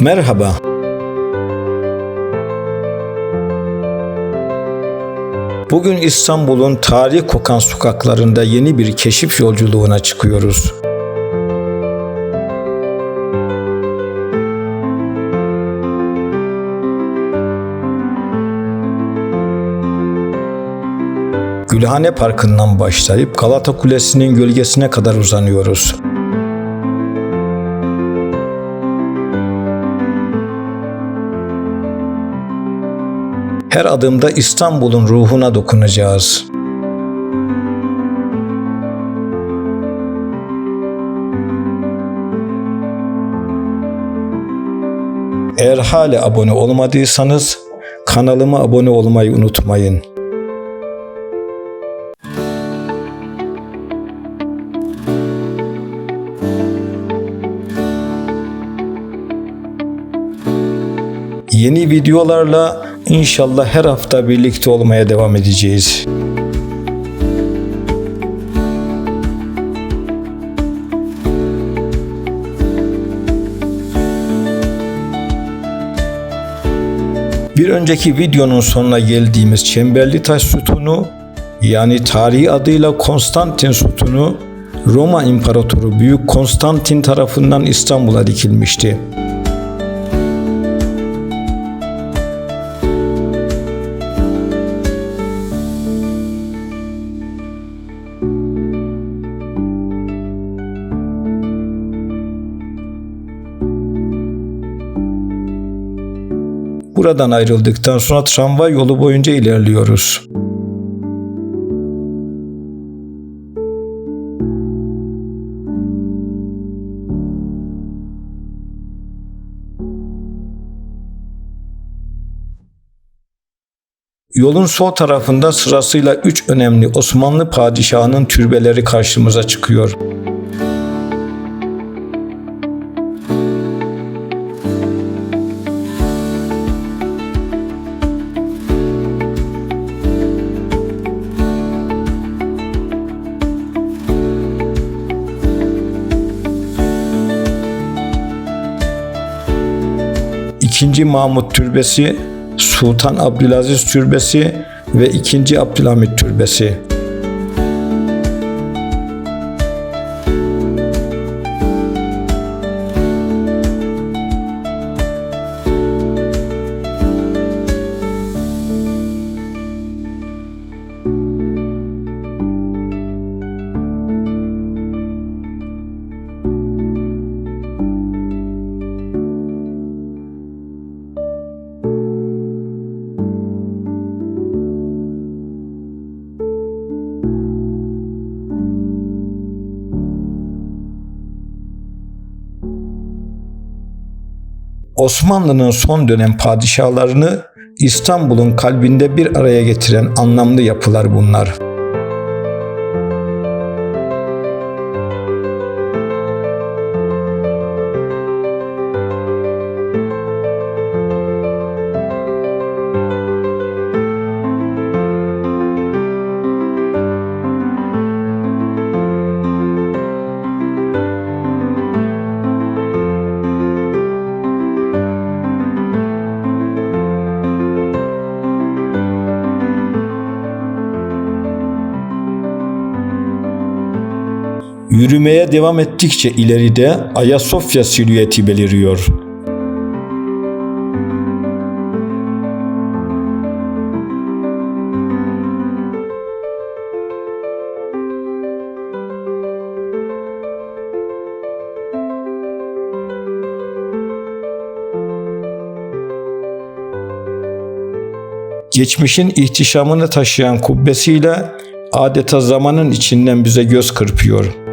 Merhaba. Bugün İstanbul'un tarih kokan sokaklarında yeni bir keşif yolculuğuna çıkıyoruz. Gülhane Parkı'ndan başlayıp Galata Kulesi'nin gölgesine kadar uzanıyoruz. Her adımda İstanbul'un ruhuna dokunacağız. Eğer hala abone olmadıysanız kanalıma abone olmayı unutmayın. Yeni videolarla inşallah her hafta birlikte olmaya devam edeceğiz. Bir önceki videonun sonuna geldiğimiz Çemberli Taş Sütunu yani tarihi adıyla Konstantin Sütunu Roma İmparatoru Büyük Konstantin tarafından İstanbul'a dikilmişti. Buradan ayrıldıktan sonra tramvay yolu boyunca ilerliyoruz. Yolun sol tarafında sırasıyla üç önemli Osmanlı padişahının türbeleri karşımıza çıkıyor. İkinci Mahmut Türbesi, Sultan Abdülaziz Türbesi ve İkinci Abdülhamit Türbesi. Osmanlı'nın son dönem padişahlarını İstanbul'un kalbinde bir araya getiren anlamlı yapılar bunlar. Yürümeye devam ettikçe ileride Ayasofya silüeti beliriyor. Geçmişin ihtişamını taşıyan kubbesiyle adeta zamanın içinden bize göz kırpıyor.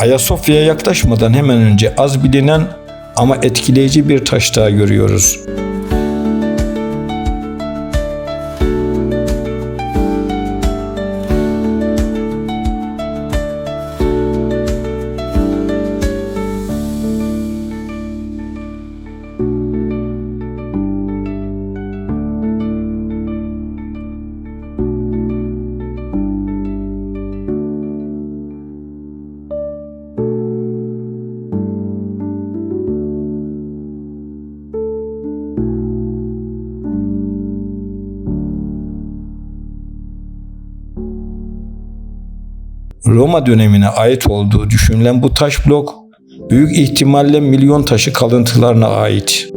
Ayasofya'ya yaklaşmadan hemen önce az bilinen ama etkileyici bir taş daha görüyoruz. Roma dönemine ait olduğu düşünülen bu taş blok büyük ihtimalle milyon taşı kalıntılarına ait.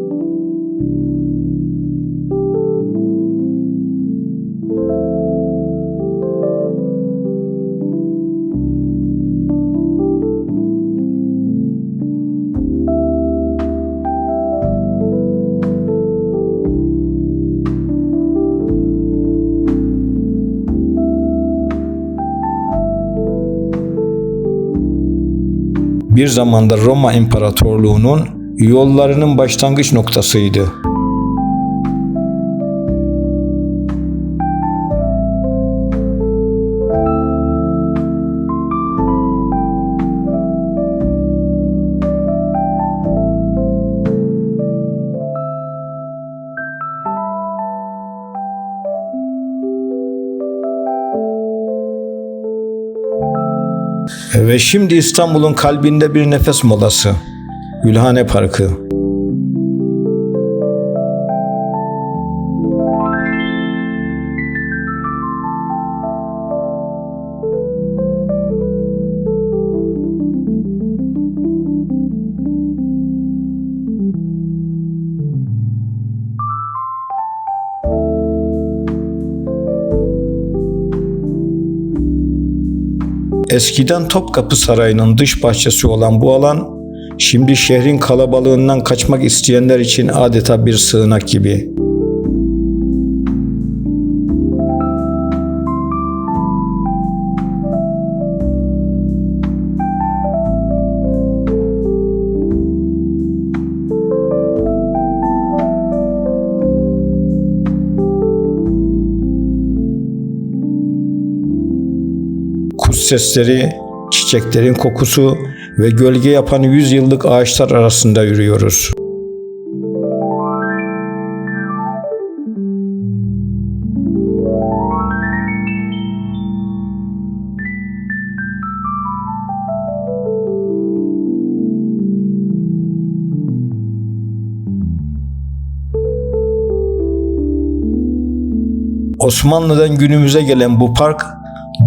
Zamanda Roma İmparatorluğu'nun yollarının başlangıç noktasıydı. Ve şimdi İstanbul'un kalbinde bir nefes molası. Gülhane Parkı. Eskiden Topkapı Sarayı'nın dış bahçesi olan bu alan, şimdi şehrin kalabalığından kaçmak isteyenler için adeta bir sığınak gibi. Sesleri, çiçeklerin kokusu ve gölge yapan yüz yıllık ağaçlar arasında yürüyoruz. Osmanlı'dan günümüze gelen bu park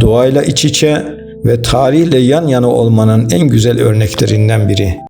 doğayla iç içe ve tarihle yan yana olmanın en güzel örneklerinden biri.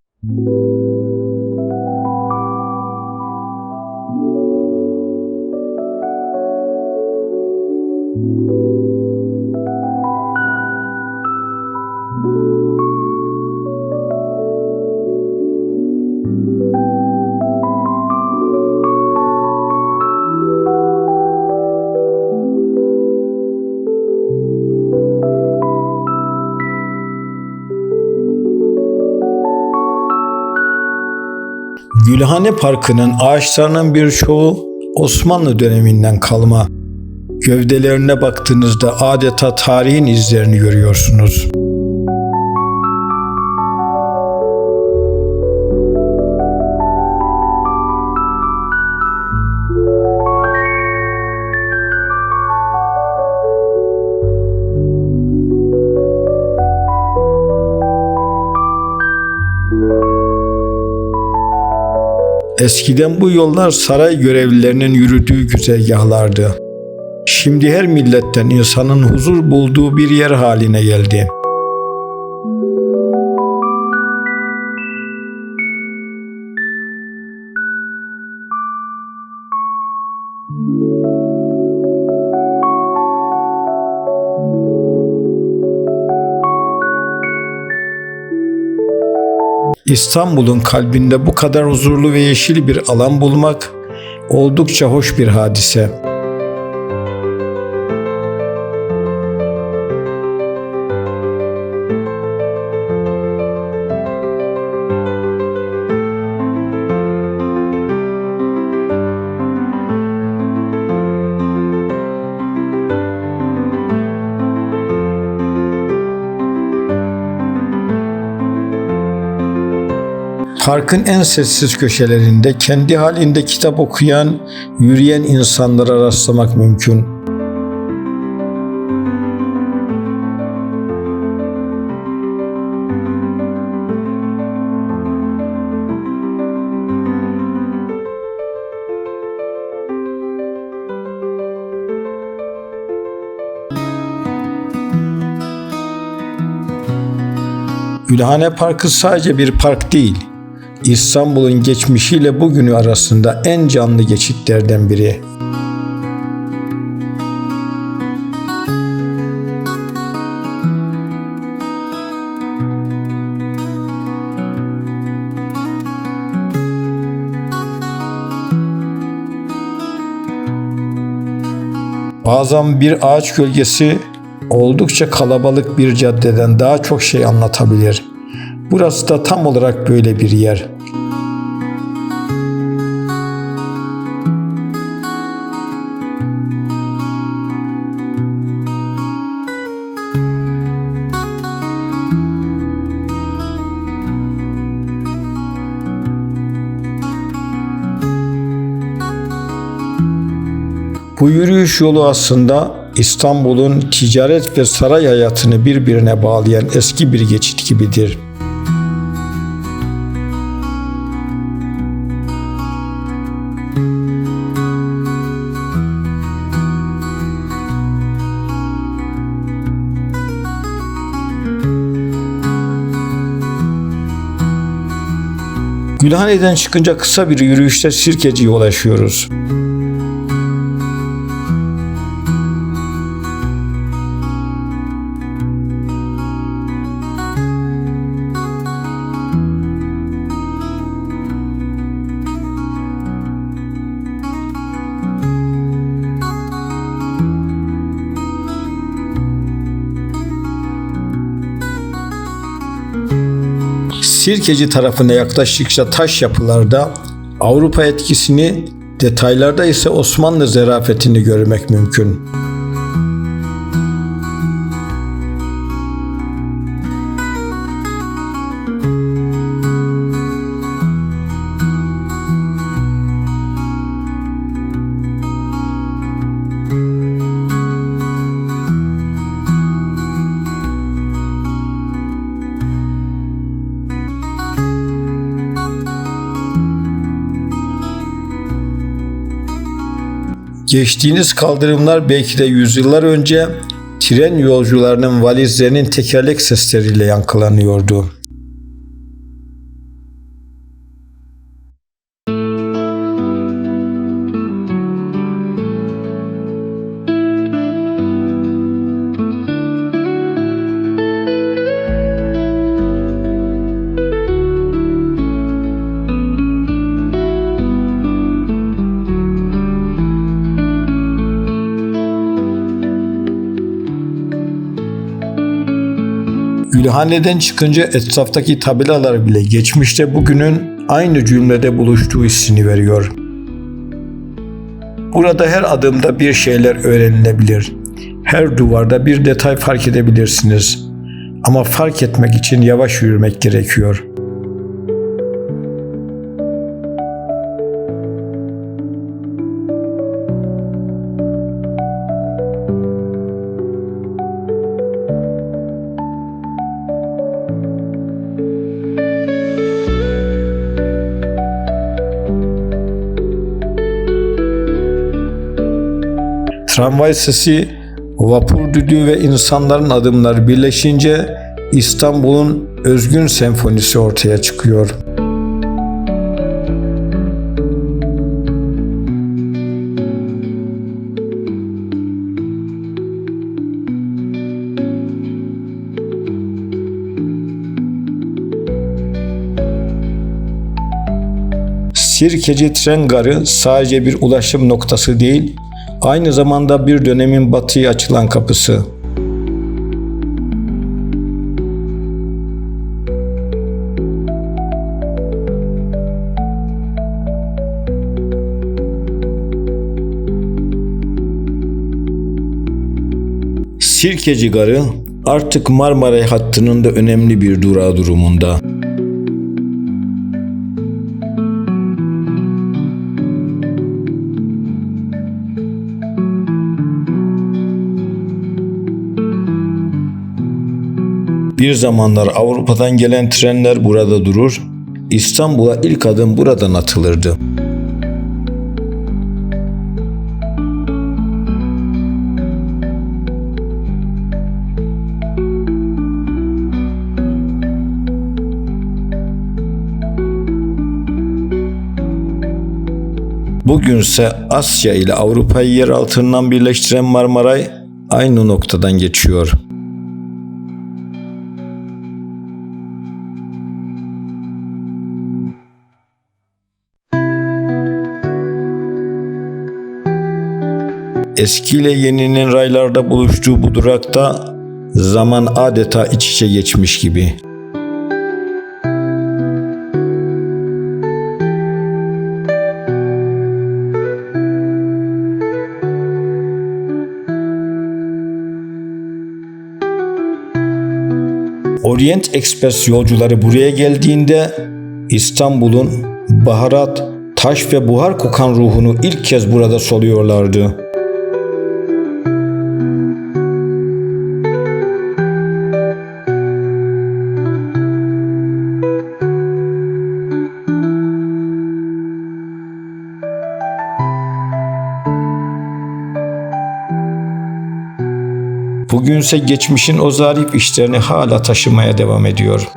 Gülhane Parkı'nın ağaçlarının birçoğu Osmanlı döneminden kalma. Gövdelerine baktığınızda adeta tarihin izlerini görüyorsunuz. Eskiden bu yollar saray görevlilerinin yürüdüğü güzergahlardı. Şimdi her milletten insanın huzur bulduğu bir yer haline geldi. İstanbul'un kalbinde bu kadar huzurlu ve yeşil bir alan bulmak oldukça hoş bir hadise. Parkın en sessiz köşelerinde kendi halinde kitap okuyan, yürüyen insanlara rastlamak mümkün. Gülhane Parkı sadece bir park değil, İstanbul'un geçmişiyle bugünü arasında en canlı geçitlerden biri. Bazen bir ağaç gölgesi oldukça kalabalık bir caddeden daha çok şey anlatabilir. Burası da tam olarak böyle bir yer. Bu yürüyüş yolu aslında İstanbul'un ticaret ve saray hayatını birbirine bağlayan eski bir geçit gibidir. Gülhane'den çıkınca kısa bir yürüyüşte Sirkeci'ye ulaşıyoruz. Sirkeci tarafına yaklaştıkça taş yapılarda Avrupa etkisini, detaylarda ise Osmanlı zerafetini görmek mümkün. Geçtiğiniz kaldırımlar belki de yüzyıllar önce tren yolcularının valizlerinin tekerlek sesleriyle yankılanıyordu. Gülhane'den çıkınca etraftaki tabelalar bile geçmişte bugünün aynı cümlede buluştuğu hissini veriyor. Burada her adımda bir şeyler öğrenilebilir. Her duvarda bir detay fark edebilirsiniz. Ama fark etmek için yavaş yürümek gerekiyor. Tramvay sesi, vapur düdüğü ve insanların adımları birleşince İstanbul'un özgün senfonisi ortaya çıkıyor. Sirkeci tren garı sadece bir ulaşım noktası değil, aynı zamanda bir dönemin batıya açılan kapısı. Sirkeci Garı artık Marmaray hattının da önemli bir durağı durumunda. Bir zamanlar Avrupa'dan gelen trenler burada durur, İstanbul'a ilk adım buradan atılırdı. Bugünse Asya ile Avrupa'yı yer altından birleştiren Marmaray aynı noktadan geçiyor. Eski ile yeninin raylarda buluştuğu bu durakta zaman adeta iç içe geçmiş gibi. Orient Express yolcuları buraya geldiğinde İstanbul'un baharat, taş ve buhar kokan ruhunu ilk kez burada soluyorlardı. Bugünse geçmişin o zarif işlerini hala taşımaya devam ediyor.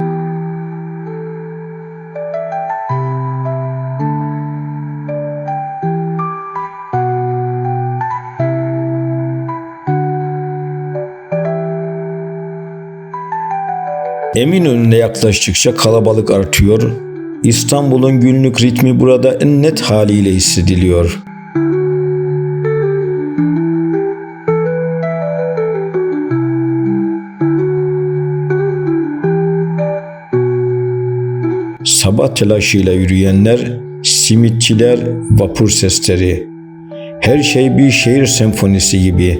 Eminönü'ne yaklaştıkça kalabalık artıyor. İstanbul'un günlük ritmi burada en net haliyle hissediliyor. Sabah telaşıyla yürüyenler, simitçiler, vapur sesleri. Her şey bir şehir senfonisi gibi.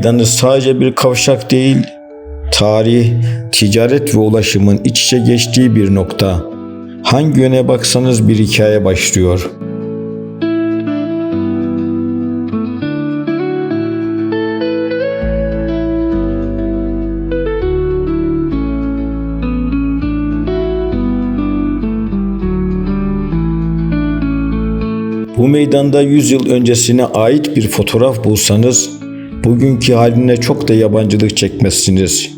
Meydanı sadece bir kavşak değil, tarih, ticaret ve ulaşımın iç içe geçtiği bir nokta. Hangi yöne baksanız bir hikaye başlıyor. Bu meydanda 100 yıl öncesine ait bir fotoğraf bulsanız bugünkü haline çok da yabancılık çekmezsiniz.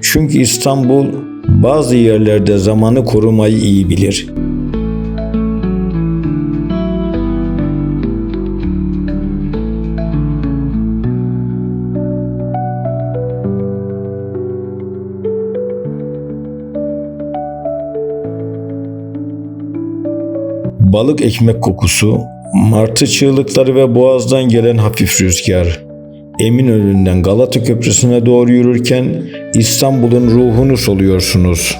Çünkü İstanbul bazı yerlerde zamanı korumayı iyi bilir. Balık ekmek kokusu, martı çığlıkları ve boğazdan gelen hafif rüzgar. Eminönü'nden Galata Köprüsü'ne doğru yürürken İstanbul'un ruhunu soluyorsunuz.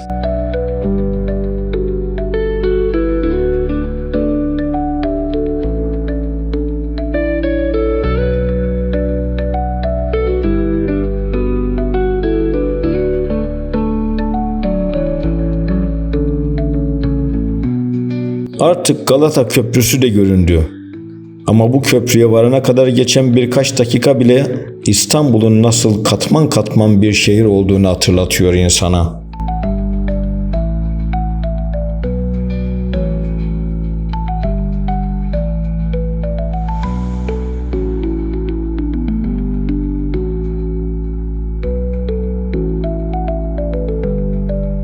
Artık Galata Köprüsü de göründü. Ama bu köprüye varana kadar geçen birkaç dakika bile İstanbul'un nasıl katman katman bir şehir olduğunu hatırlatıyor insana.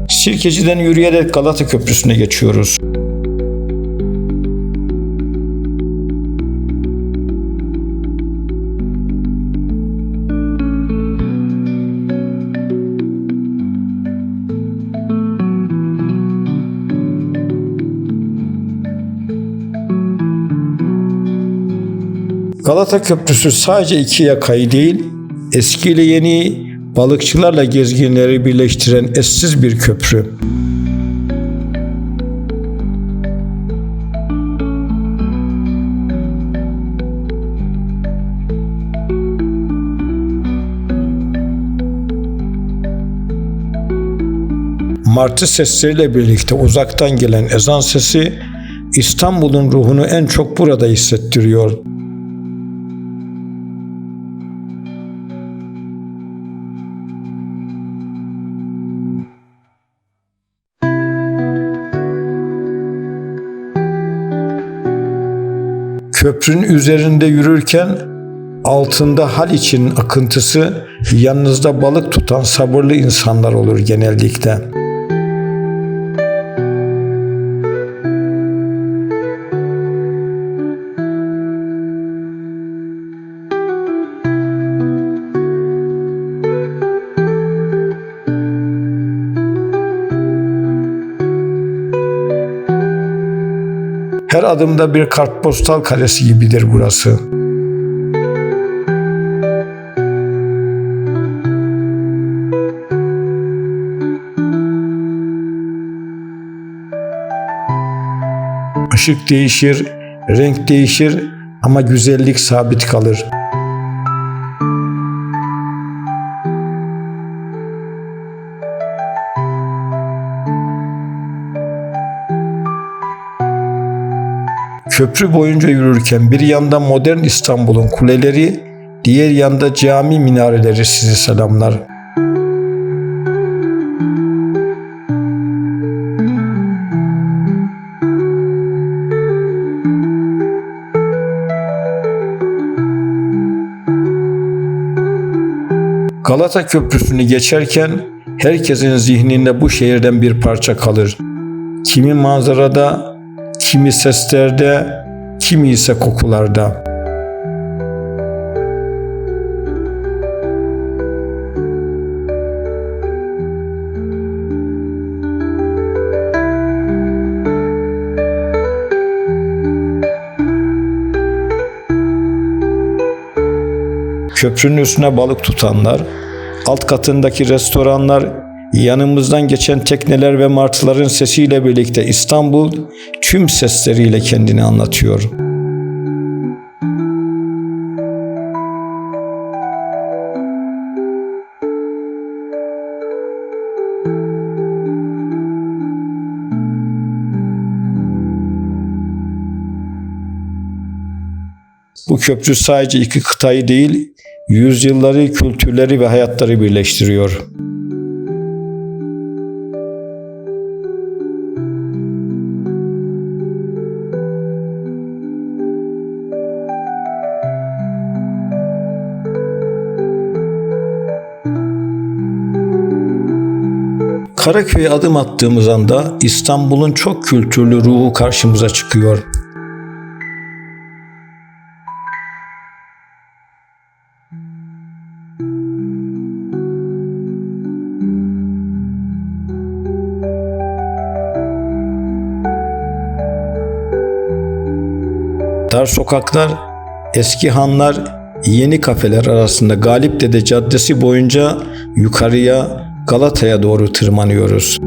Sirkeci'den yürüyerek Galata Köprüsü'ne geçiyoruz. Galata Köprüsü sadece iki yakayı değil, eski ile yeni balıkçılarla gezginleri birleştiren eşsiz bir köprü. martı sesleriyle birlikte uzaktan gelen ezan sesi İstanbul'un ruhunu en çok burada hissettiriyor. Köprünün üzerinde yürürken altında Haliç'in akıntısı yanınızda balık tutan sabırlı insanlar olur genellikle. Adımda bir kartpostal karesi gibidir burası. Işık değişir, renk değişir ama güzellik sabit kalır. Köprü boyunca yürürken bir yanda modern İstanbul'un kuleleri, diğer yanda cami minareleri sizi selamlar. Galata Köprüsü'nü geçerken herkesin zihninde bu şehirden bir parça kalır. Kimi manzarada, kimi seslerde, kimi ise kokularda. Köprünün üstüne balık tutanlar, alt katındaki restoranlar, yanımızdan geçen tekneler ve martıların sesiyle birlikte İstanbul tüm sesleriyle kendini anlatıyor. Bu köprü sadece iki kıtayı değil, yüzyılları, kültürleri ve hayatları birleştiriyor. Karaköy'e adım attığımız anda İstanbul'un çok kültürlü ruhu karşımıza çıkıyor. Dar sokaklar, eski hanlar, yeni kafeler arasında Galipdede Caddesi boyunca yukarıya Galata'ya doğru tırmanıyoruz.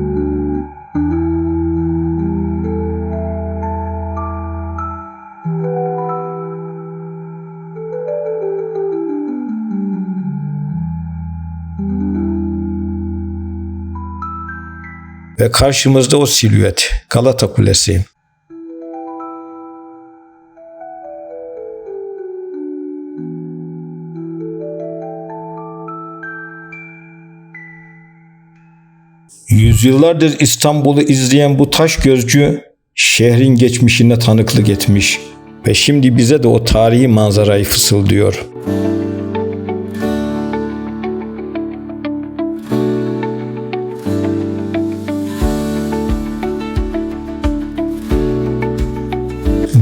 Ve karşımızda o silüet, Galata Kulesi. Yüzyıllardır İstanbul'u izleyen bu taş gözcü şehrin geçmişine tanıklık etmiş ve şimdi bize de o tarihi manzarayı fısıldıyor.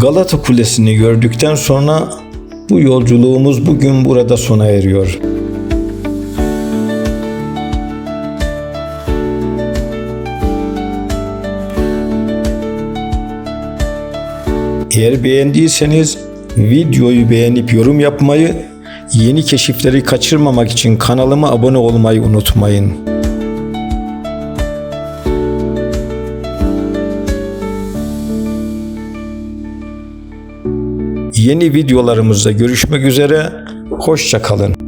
Galata Kulesi'ni gördükten sonra bu yolculuğumuz bugün burada sona eriyor. Eğer beğendiyseniz videoyu beğenip yorum yapmayı, yeni keşifleri kaçırmamak için kanalıma abone olmayı unutmayın. Yeni videolarımızda görüşmek üzere, hoşça kalın.